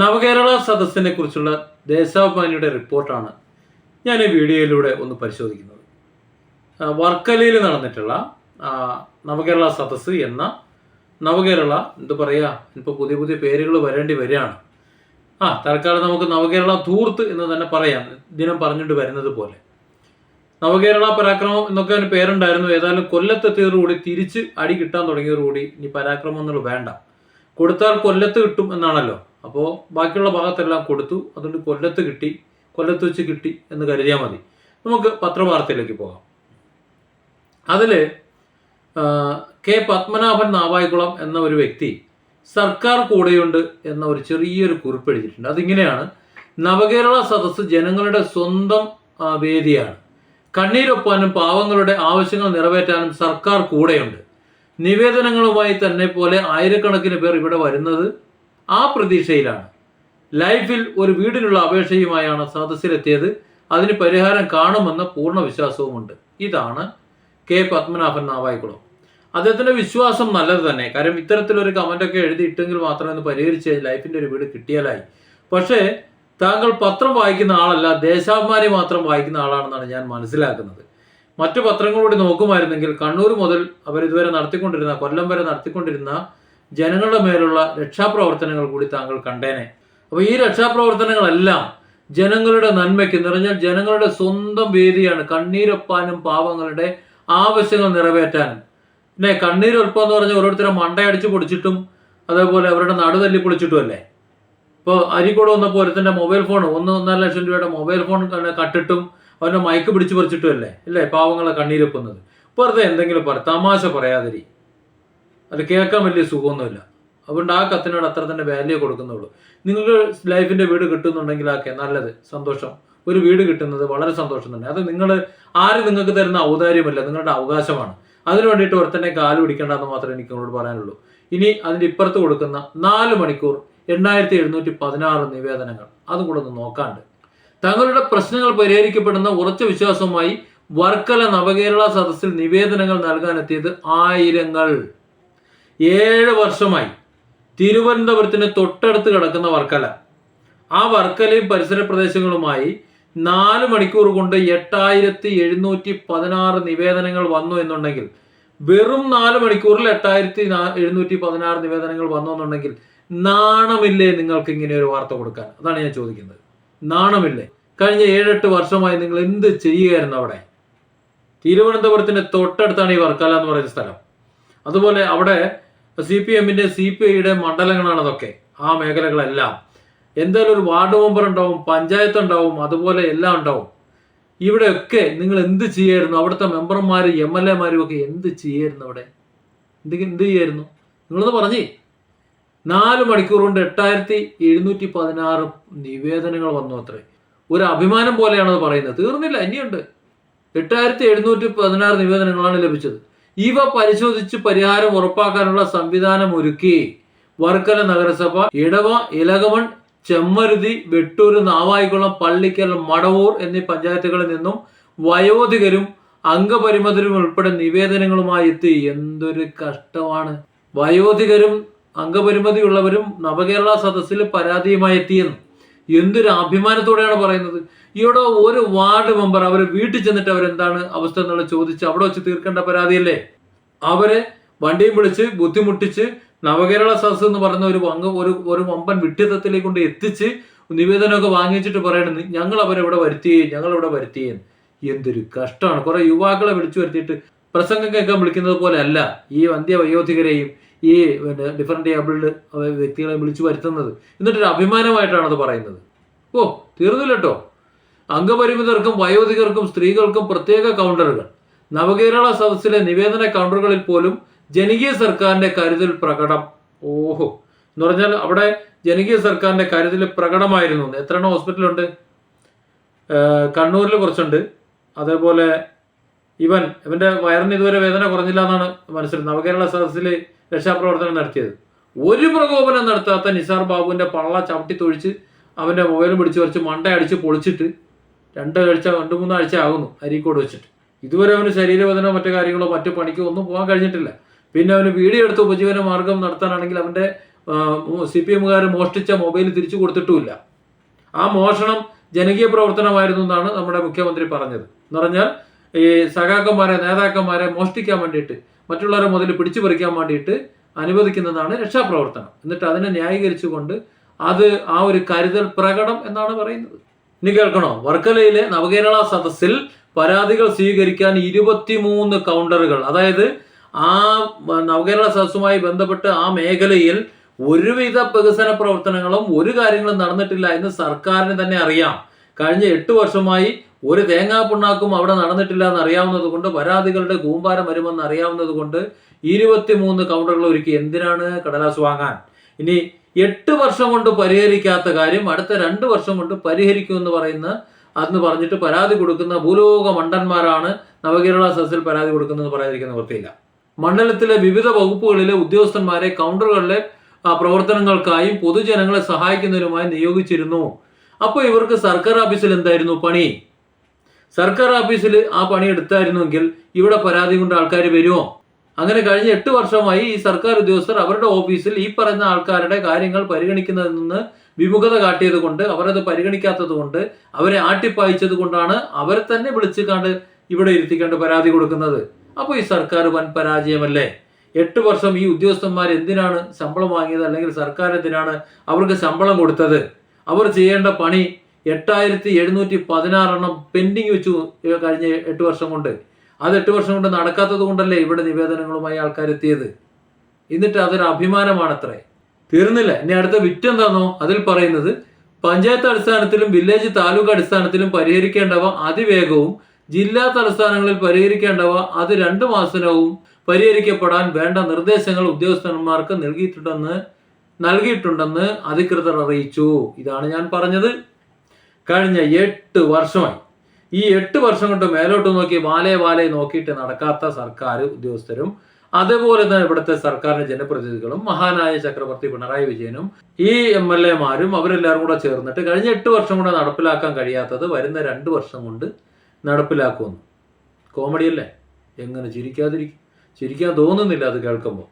നവകേരള സദസ്സിനെ കുറിച്ചുള്ള ദേശാഭിമാനിയുടെ റിപ്പോർട്ടാണ് ഞാൻ ഈ വീഡിയോയിലൂടെ ഒന്ന് പരിശോധിക്കുന്നത്. വർക്കലയിൽ നടന്നിട്ടുള്ള നവകേരള സദസ്സ് എന്ന നവകേരള എന്ത് പറയുക ഇപ്പോൾ പുതിയ പുതിയ പേരുകൾ വരേണ്ടി വരികയാണ്. ആ തൽക്കാലം നമുക്ക് നവകേരള ധൂർത്ത് എന്ന് തന്നെ പറയാം. ദിനം പറഞ്ഞിട്ട് വരുന്നത് പോലെ. നവകേരള പരാക്രമം എന്നൊക്കെ അതിന് പേരുണ്ടായിരുന്നു. ഏതായാലും കൊല്ലത്തെത്തിയതോടുകൂടി തിരിച്ച് അടി കിട്ടാൻ തുടങ്ങിയതോടുകൂടി ഇനി പരാക്രമം എന്നുള്ളത് വേണ്ട. കൊടുത്താൽ കൊല്ലത്ത് കിട്ടും എന്നാണല്ലോ. അപ്പോൾ ബാക്കിയുള്ള ഭാഗത്തെല്ലാം കൊടുത്തു. അതുകൊണ്ട് കൊല്ലത്ത് കിട്ടി. കൊല്ലത്ത് വെച്ച് കിട്ടി എന്ന് കരുതിയാൽ മതി. നമുക്ക് പത്രവാർത്തയിലേക്ക് പോകാം. അതിൽ കെ പത്മനാഭൻ നാവായിക്കുളം എന്ന ഒരു വ്യക്തി സർക്കാർ കൂടെയുണ്ട് എന്ന ഒരു ചെറിയൊരു കുറിപ്പ് എഴുതിയിട്ടുണ്ട് അതിങ്ങനെയാണ് നവകേരള സദസ്സ് ജനങ്ങളുടെ സ്വന്തം വേദിയാണ്. കണ്ണീരൊപ്പാനും പാവങ്ങളുടെ ആവശ്യങ്ങൾ നിറവേറ്റാനും സർക്കാർ കൂടെയുണ്ട്. നിവേദനങ്ങളുമായി തന്നെ പോലെ ആയിരക്കണക്കിന് പേർ ഇവിടെ വരുന്നത് ആ പ്രതീക്ഷയിലാണ്. ലൈഫിൽ ഒരു വീടിനുള്ള അപേക്ഷയുമായാണ് സദസ്സിലെത്തിയത്. അതിന് പരിഹാരം കാണുമെന്ന പൂർണ വിശ്വാസവുമുണ്ട്. ഇതാണ് കെ. പത്മനാഭൻ നാവായിക്കുളം. അദ്ദേഹത്തിന്റെ വിശ്വാസം നല്ലത് തന്നെ. കാര്യം ഇത്തരത്തിലൊരു കമന്റൊക്കെ എഴുതിയിട്ടെങ്കിൽ മാത്രമേ ഒന്ന് പരിഹരിച്ച് ലൈഫിന്റെ ഒരു വീട് കിട്ടിയാലായി. പക്ഷേ താങ്കൾ പത്രം വായിക്കുന്ന ആളല്ല ദേശാഭിമാനി മാത്രം വായിക്കുന്ന ആളാണെന്നാണ് ഞാൻ മനസ്സിലാക്കുന്നത്. മറ്റു പത്രങ്ങളോട് നോക്കുമായിരുന്നെങ്കിൽ കണ്ണൂർ മുതൽ അവർ ഇതുവരെ നടത്തിക്കൊണ്ടിരുന്ന കൊല്ലം വരെ നടത്തിക്കൊണ്ടിരുന്ന ജനങ്ങളുടെ മേലുള്ള രക്ഷാപ്രവർത്തനങ്ങൾ കൂടി താങ്കൾ കണ്ടേനെ. അപ്പോൾ ഈ രക്ഷാപ്രവർത്തനങ്ങളെല്ലാം ജനങ്ങളുടെ നന്മയ്ക്ക് നിറഞ്ഞാൽ ജനങ്ങളുടെ സ്വന്തം വേദിയാണ് കണ്ണീരൊപ്പാനും പാവങ്ങളുടെ ആവശ്യങ്ങൾ നിറവേറ്റാനും. പിന്നെ കണ്ണീരൊപ്പം എന്ന് പറഞ്ഞാൽ ഓരോരുത്തരെ മണ്ടയടിച്ച് പൊടിച്ചിട്ടും അതേപോലെ അവരുടെ നടുതല്ലി പൊളിച്ചിട്ടും അല്ലേ? ഇപ്പോൾ അരിക്കൂടെ വന്നപ്പോൾ ഒരുത്തന്റെ മൊബൈൽ ഫോൺ ഒന്ന് ഒന്നര ലക്ഷം രൂപയുടെ മൊബൈൽ ഫോൺ കട്ടിട്ടും അവന്റെ മയക്ക് പിടിച്ച് പറിച്ചിട്ടും അല്ലേ? അല്ലേ പാവങ്ങളെ കണ്ണീരൊപ്പുന്നത്. വെറുതെ എന്തെങ്കിലും പറ തമാശ പറയാതിരി. അത് കേൾക്കാൻ വലിയ സുഖമൊന്നുമില്ല. അതുകൊണ്ട് ആ കത്തിനോട് അത്ര തന്നെ വാല്യൂ കൊടുക്കുന്നുള്ളൂ. നിങ്ങൾക്ക് ലൈഫിന്റെ വീട് കിട്ടുന്നുണ്ടെങ്കിൽ ആക്കെ നല്ലത് സന്തോഷം. ഒരു വീട് കിട്ടുന്നത് വളരെ സന്തോഷം തന്നെ. അത് നിങ്ങൾ ആരും നിങ്ങൾക്ക് തരുന്ന ഔദാര്യമല്ല നിങ്ങളുടെ അവകാശമാണ്. അതിനു വേണ്ടിയിട്ട് ഒരുത്തന്നെ കാൽ പിടിക്കേണ്ടെന്ന് മാത്രമേ എനിക്ക് നിങ്ങളോട് പറയാനുള്ളൂ. ഇനി അതിന്റെ ഇപ്പുറത്ത് കൊടുക്കുന്ന നാല് മണിക്കൂർ എണ്ണായിരത്തി എഴുന്നൂറ്റി പതിനാറ് നിവേദനങ്ങൾ. അതും കൂടെ ഒന്ന് നോക്കാണ്ട്. തങ്ങളുടെ പ്രശ്നങ്ങൾ പരിഹരിക്കപ്പെടുന്ന ഉറച്ച വിശ്വാസവുമായി വർക്കല നവകേരള സദസ്സിൽ നിവേദനങ്ങൾ നൽകാനെത്തിയത് ആയിരങ്ങൾ. ഏഴ് വർഷമായി തിരുവനന്തപുരത്തിന് തൊട്ടടുത്ത് കിടക്കുന്ന വർക്കല. ആ വർക്കലയും പരിസര പ്രദേശങ്ങളുമായി നാല് മണിക്കൂർ കൊണ്ട് എട്ടായിരത്തി എഴുന്നൂറ്റി പതിനാറ് നിവേദനങ്ങൾ വന്നു എന്നുണ്ടെങ്കിൽ വെറും നാല് മണിക്കൂറിൽ എട്ടായിരത്തി എഴുന്നൂറ്റി പതിനാറ് നിവേദനങ്ങൾ വന്നു എന്നുണ്ടെങ്കിൽ നാണമില്ലേ നിങ്ങൾക്ക് ഇങ്ങനെ ഒരു വാർത്ത കൊടുക്കാൻ? അതാണ് ഞാൻ ചോദിക്കുന്നത്. നാണമില്ലേ? കഴിഞ്ഞ ഏഴെട്ട് വർഷമായി നിങ്ങൾ എന്ത് ചെയ്യുകയായിരുന്നു അവിടെ? തിരുവനന്തപുരത്തിന്റെ തൊട്ടടുത്താണ് ഈ വർക്കല എന്ന് പറയുന്ന സ്ഥലം. അതുപോലെ അവിടെ സി പി എമ്മിന്റെ സി പി ഐയുടെ മണ്ഡലങ്ങളാണ് അതൊക്കെ. ആ മേഖലകളെല്ലാം. എന്തായാലും ഒരു വാർഡ് മെമ്പർ ഉണ്ടാവും പഞ്ചായത്ത് ഉണ്ടാവും അതുപോലെ എല്ലാം ഉണ്ടാവും. ഇവിടെയൊക്കെ നിങ്ങൾ എന്ത് ചെയ്യായിരുന്നു? അവിടുത്തെ മെമ്പർമാരും എം എൽ എമാരും ഒക്കെ എന്ത് ചെയ്യായിരുന്നു അവിടെ? എന്ത് എന്ത് ചെയ്യായിരുന്നു? നിങ്ങളൊന്ന് പറഞ്ഞേ. നാല് മണിക്കൂർ കൊണ്ട് എട്ടായിരത്തി എഴുന്നൂറ്റി പതിനാറ് നിവേദനങ്ങൾ വന്നു അത്രേ. ഒരു അഭിമാനം പോലെയാണത് പറയുന്നത്. തീർന്നില്ല ഇനിയുണ്ട്. എട്ടായിരത്തി എഴുന്നൂറ്റി പതിനാറ് നിവേദനങ്ങളാണ് ലഭിച്ചത്. ഇവ പരിശോധിച്ച് പരിഹാരം ഉറപ്പാക്കാനുള്ള സംവിധാനം ഒരുക്കി. വർക്കല നഗരസഭ ഇടവ ഇലകമൺ ചെമ്മരുതി വെട്ടൂർ നാവായിക്കുളം പള്ളിക്കൽ മടവൂർ എന്നീ പഞ്ചായത്തുകളിൽ നിന്നും വയോധികരും അംഗപരിമിതരും ഉൾപ്പെടെ നിവേദനങ്ങളുമായി എത്തി. എന്തൊരു കഷ്ടമാണ്. വയോധികരും അംഗപരിമിതിയുള്ളവരും നവകേരള സദസ്സിൽ പരാതിയുമായി എത്തിയെന്ന്. എന്തൊരു അഭിമാനത്തോടെയാണ് പറയുന്നത്? ഇവിടെ ഒരു വാർഡ് മെമ്പർ അവർ വീട്ടിൽ ചെന്നിട്ട് അവരെന്താണ് അവസ്ഥ എന്നുള്ളത് ചോദിച്ച് അവിടെ വെച്ച് തീർക്കേണ്ട പരാതിയല്ലേ? അവരെ വണ്ടിയും വിളിച്ച് ബുദ്ധിമുട്ടിച്ച് നവകേരള സദസ് എന്ന് പറയുന്ന ഒരു അംഗം ഒരു ഒരു വമ്പൻ വിഡ്ഢിത്തത്തിലേക്ക് കൊണ്ട് എത്തിച്ച് നിവേദനമൊക്കെ വാങ്ങിച്ചിട്ട് പറയണത് ഞങ്ങൾ അവരെ ഇവിടെ വരുത്തിയേ ഞങ്ങൾ ഇവിടെ വരുത്തിയേ. എന്തൊരു കഷ്ടമാണ്. കുറെ യുവാക്കളെ വിളിച്ചു വരുത്തിയിട്ട് പ്രസംഗം കേൾക്കാൻ വിളിക്കുന്നത് പോലെ അല്ല. ഈ വന്ധ്യ വയോധികരെയും ഈ പിന്നെ ഡിഫറെന്റ് ഏബിൾഡ് വ്യക്തികളെ വിളിച്ചു വരുത്തുന്നത്. എന്നിട്ടൊരു അഭിമാനമായിട്ടാണ് അത് പറയുന്നത്. ഓ തീർന്നില്ല കേട്ടോ അംഗപരിമിതർക്കും വയോധികർക്കും സ്ത്രീകൾക്കും പ്രത്യേക കൗണ്ടറുകൾ നവകേരള സദസ്സിലെ നിവേദന കൗണ്ടറുകളിൽ പോലും ജനകീയ സർക്കാരിന്റെ കരുതൽ പ്രകടം. ഓഹോ. എന്ന് പറഞ്ഞാൽ അവിടെ ജനകീയ സർക്കാരിന്റെ കരുതൽ പ്രകടമായിരുന്നു. എത്ര എണ്ണം ഹോസ്പിറ്റലുണ്ട് കണ്ണൂരിൽ കുറച്ചുണ്ട്. അതേപോലെ ഇവൻ ഇവന്റെ വയറിന് ഇതുവരെ വേദന കുറഞ്ഞില്ല എന്നാണ് മനസ്സിലായത് നവകേരള സദസ്സിൽ രക്ഷാപ്രവർത്തനം നടത്തിയത്. ഒരു പ്രകോപനം നടത്താത്ത നിസാർ ബാബുവിന്റെ പള്ള ചവിട്ടി തൊഴിച്ച് അവന്റെ മൊബൈലും പിടിച്ച് വരച്ച് മണ്ട അടിച്ച് പൊളിച്ചിട്ട് രണ്ടാഴ്ച രണ്ട് മൂന്നാഴ്ച ആകുന്നു അരീക്കോട് വെച്ചിട്ട്. ഇതുവരെ അവന് ശരീരവേദന മറ്റു കാര്യങ്ങളോ മറ്റു പണിക്കോ ഒന്നും പോകാൻ കഴിഞ്ഞിട്ടില്ല. പിന്നെ അവന് വീഡിയോ എടുത്ത് ഉപജീവന മാർഗം നടത്താനാണെങ്കിൽ അവന്റെ സി പി എമ്മുകാർ മോഷ്ടിച്ച മൊബൈൽ തിരിച്ചു കൊടുത്തിട്ടുമില്ല. ആ മോഷണം ജനകീയ പ്രവർത്തനമായിരുന്നു എന്നാണ് നമ്മുടെ മുഖ്യമന്ത്രി പറഞ്ഞത്. എന്ന് പറഞ്ഞാൽ ഈ സഖാക്കന്മാരെ നേതാക്കന്മാരെ മോഷ്ടിക്കാൻ വേണ്ടിയിട്ട് മറ്റുള്ളവരെ മുതൽ പിടിച്ചു പറിക്കാൻ വേണ്ടിയിട്ട് അനുവദിക്കുന്നതാണ് രക്ഷാപ്രവർത്തനം. എന്നിട്ട് അതിനെ ന്യായീകരിച്ചുകൊണ്ട് അത് ആ ഒരു കരുതൽ പ്രകടം എന്നാണ് പറയുന്നത്. ഇനി കേൾക്കണോ? വർക്കലയിലെ നവകേരള സദസ്സിൽ പരാതികൾ സ്വീകരിക്കാൻ ഇരുപത്തിമൂന്ന് കൗണ്ടറുകൾ. അതായത് ആ നവകേരള സദസ്സുമായി ബന്ധപ്പെട്ട് ആ മേഖലയിൽ ഒരുവിധ വികസന പ്രവർത്തനങ്ങളും ഒരു കാര്യങ്ങളും നടന്നിട്ടില്ല എന്ന് സർക്കാരിന് തന്നെ അറിയാം. കഴിഞ്ഞ എട്ട് വർഷമായി ഒരു തേങ്ങാ പുണ്ണാക്കും അവിടെ നടന്നിട്ടില്ല എന്ന് അറിയാവുന്നത് കൊണ്ട് പരാതികളുടെ കൂമ്പാരം വരുമെന്ന് അറിയാവുന്നത് കൊണ്ട് ഇരുപത്തിമൂന്ന് കൗണ്ടറുകൾ ഒരുക്കി എന്തിനാണ് കടലാസ് വാങ്ങാൻ? ഇനി എട്ട് വർഷം കൊണ്ട് പരിഹരിക്കാത്ത കാര്യം അടുത്ത രണ്ട് വർഷം കൊണ്ട് പരിഹരിക്കുമെന്ന് പറയുന്ന അന്ന് പറഞ്ഞിട്ട് പരാതി കൊടുക്കുന്ന ഭൂലോക മണ്ടന്മാരാണ് നവകേരള സദസ്സിൽ പരാതി കൊടുക്കുന്നതെന്ന് പറയാതിരിക്കുന്ന വൃത്തിയില്ല മണ്ഡലത്തിലെ വിവിധ വകുപ്പുകളിലെ ഉദ്യോഗസ്ഥന്മാരെ കൗണ്ടറുകളിലെ പ്രവർത്തനങ്ങൾക്കായും പൊതുജനങ്ങളെ സഹായിക്കുന്നതിനുമായി നിയോഗിച്ചിരുന്നു. അപ്പോൾ ഇവർക്ക് സർക്കാർ ഓഫീസിൽ എന്തായിരുന്നു പണി? സർക്കാർ ഓഫീസിൽ ആ പണി എടുത്തായിരുന്നുവെങ്കിൽ ഇവിടെ പരാതി കൊണ്ട് ആൾക്കാർ വരുമോ അങ്ങനെ കഴിഞ്ഞ എട്ട് വർഷമായി ഈ സർക്കാർ ഉദ്യോഗസ്ഥർ അവരുടെ ഓഫീസിൽ ഈ പറയുന്ന ആൾക്കാരുടെ കാര്യങ്ങൾ പരിഗണിക്കുന്നതിൽ നിന്ന് വിമുഖത കാട്ടിയത് കൊണ്ട് അവരത് പരിഗണിക്കാത്തത് കൊണ്ട് അവരെ ആട്ടിപ്പായിച്ചത് കൊണ്ടാണ് അവരെ തന്നെ വിളിച്ചു കണ്ട് ഇവിടെ ഇരുത്തിക്കാണ്ട് പരാതി കൊടുക്കുന്നത്. അപ്പോൾ ഈ സർക്കാർ വൻ പരാജയമല്ലേ? എട്ട് വർഷം ഈ ഉദ്യോഗസ്ഥന്മാർ എന്തിനാണ് ശമ്പളം വാങ്ങിയത്? അല്ലെങ്കിൽ സർക്കാർ എന്തിനാണ് അവർക്ക് ശമ്പളം കൊടുത്തത്? അവർ ചെയ്യേണ്ട പണി എട്ടായിരത്തി എഴുന്നൂറ്റി പതിനാറെണ്ണം പെൻഡിങ് വെച്ചു കഴിഞ്ഞ എട്ട് വർഷം കൊണ്ട്. അത് എട്ട് വർഷം കൊണ്ട് നടക്കാത്തത് കൊണ്ടല്ലേ ഇവിടെ നിവേദനങ്ങളുമായി ആൾക്കാർ എത്തിയത്? എന്നിട്ട് അതൊരു അഭിമാനമാണത്രേ. തീർന്നില്ല. ഇനി അടുത്ത വിറ്റ് എന്താണോ അതിൽ പറയുന്നത് പഞ്ചായത്ത് അടിസ്ഥാനത്തിലും വില്ലേജ് താലൂക്ക് അടിസ്ഥാനത്തിലും പരിഹരിക്കേണ്ടവ അതിവേഗവും ജില്ലാ തലസ്ഥാനങ്ങളിൽ പരിഹരിക്കേണ്ടവ അത് രണ്ട് മാസത്തിനവും പരിഹരിക്കപ്പെടാൻ വേണ്ട നിർദ്ദേശങ്ങൾ ഉദ്യോഗസ്ഥന്മാർക്ക് നൽകിയിട്ടുണ്ടെന്ന് നൽകിയിട്ടുണ്ടെന്ന് അധികൃതർ അറിയിച്ചു. ഇതാണ് ഞാൻ പറഞ്ഞത്. കഴിഞ്ഞ എട്ട് വർഷമായി. ഈ എട്ട് വർഷം കൊണ്ട് മേലോട്ട് നോക്കി വാലേ വാലേ നോക്കിയിട്ട് നടക്കാത്ത സർക്കാർ ഉദ്യോഗസ്ഥരും അതേപോലെ തന്നെ ഇവിടുത്തെ സർക്കാരിന്റെ ജനപ്രതിനിധികളും മഹാനായ ചക്രവർത്തി പിണറായി വിജയനും ഈ എം എൽ എമാരും അവരെല്ലാവരും കൂടെ ചേർന്നിട്ട് കഴിഞ്ഞ എട്ട് വർഷം കൊണ്ട് നടപ്പിലാക്കാൻ കഴിയാത്തത് വരുന്ന രണ്ട് വർഷം കൊണ്ട് നടപ്പിലാക്കുമെന്ന്. കോമഡിയല്ലേ? എങ്ങനെ ചിരിക്കാതിരിക്കും? ചിരിക്കാൻ തോന്നുന്നില്ല അത് കേൾക്കുമ്പോൾ